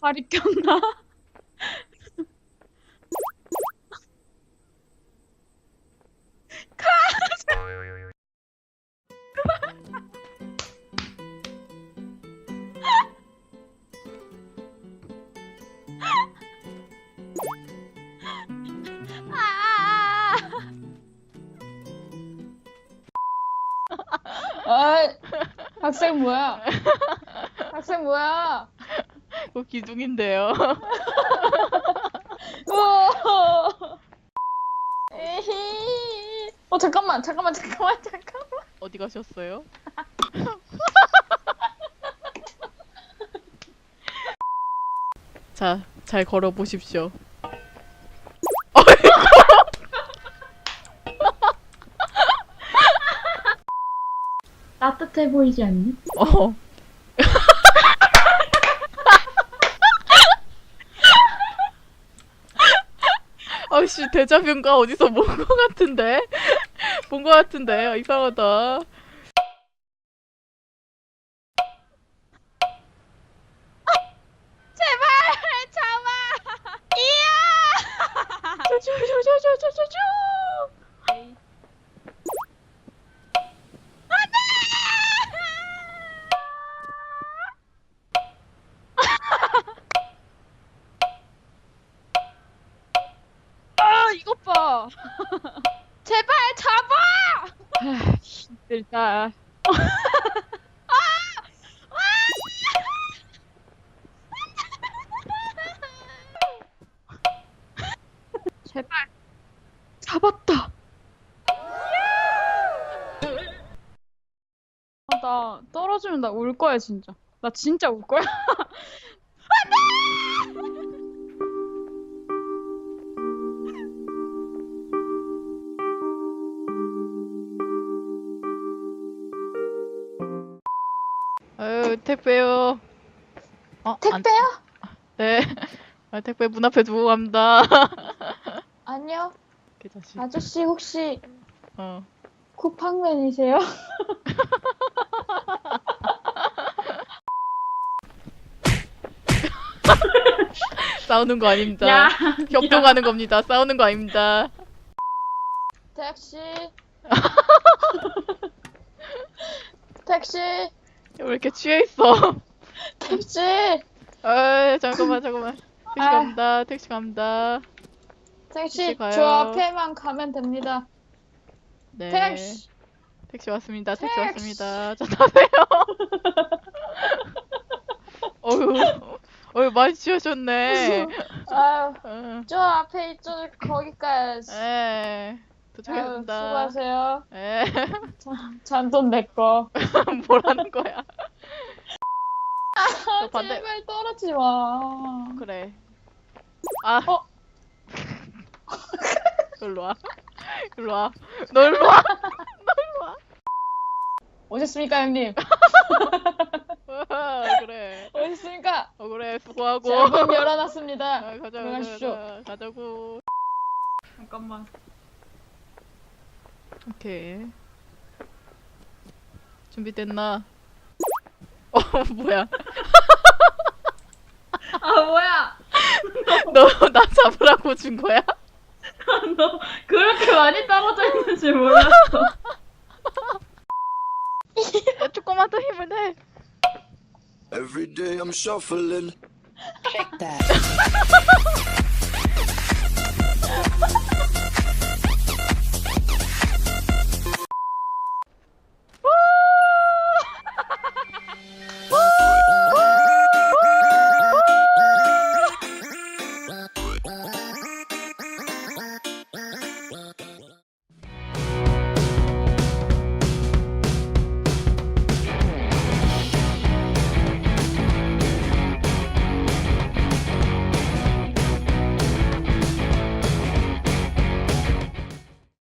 발이 꼈나? 어이, 학생 뭐야? 학생 뭐야? 그 기둥인데요. 우와. 어 잠깐만 잠깐만 잠깐만 잠깐만 어디 가셨어요? 자, 잘 걸어 보십시오. 따뜻해 보이지 않니? 어. 아씨 대자뷰인가 어디서 본 것 같은데 본 것 같은데 이상하다. 제발 잡아 이야. 아 봐 제발 잡아 힘들다. 제발. 잡았다. 아, 나 떨어지면 나 울 거야 진짜. 나 진짜 울 거야 택배요. 어, 안- 택배야? 네. 아, 택배 문 앞에 두고 갑니다. 아니요 그 자식. 아저씨 혹시 어. 쿠팡맨이세요? 싸우는 거 아닙니다. 협동하는 겁니다. 싸우는 거 아닙니다. 택시 택시 왜 이렇게 취해 있어? 택시 아 잠깐만 잠깐만. 택시 아. 갑니다. 택시 갑니다. 택시 택시 가요. 저 앞에만 가면 됩니다 네. 택시 택시 왔습니다. 택시 택시. 왔습니다. 자 타세요. 어휴, 어휴 많이 취하셨네. 아유 어, 저 앞에 있죠 거기까지 에 아유 도착했습니다. 수고하세요 에 잔돈 내꺼 뭐라는 거야? 아 반대- 제발 떨어지 마 그래. 아. 어? 일로 와. 일로 와. 너 일로 와. 오셨습니까 형님 와, 그래. 오셨습니까 어 그래 수고하고. 자, 문 열어놨습니다 아, 가자 가자 들어가십시오. 가자 가자고. 잠깐만 오케이. 준비됐나? 어 뭐야? 아 뭐야 너 나 잡으라고 준 거야? 너 그렇게 많이 떨어져 있는 줄 몰랐어 야, 조금만 더 힘을 내. Every day I'm shuffling. Check that.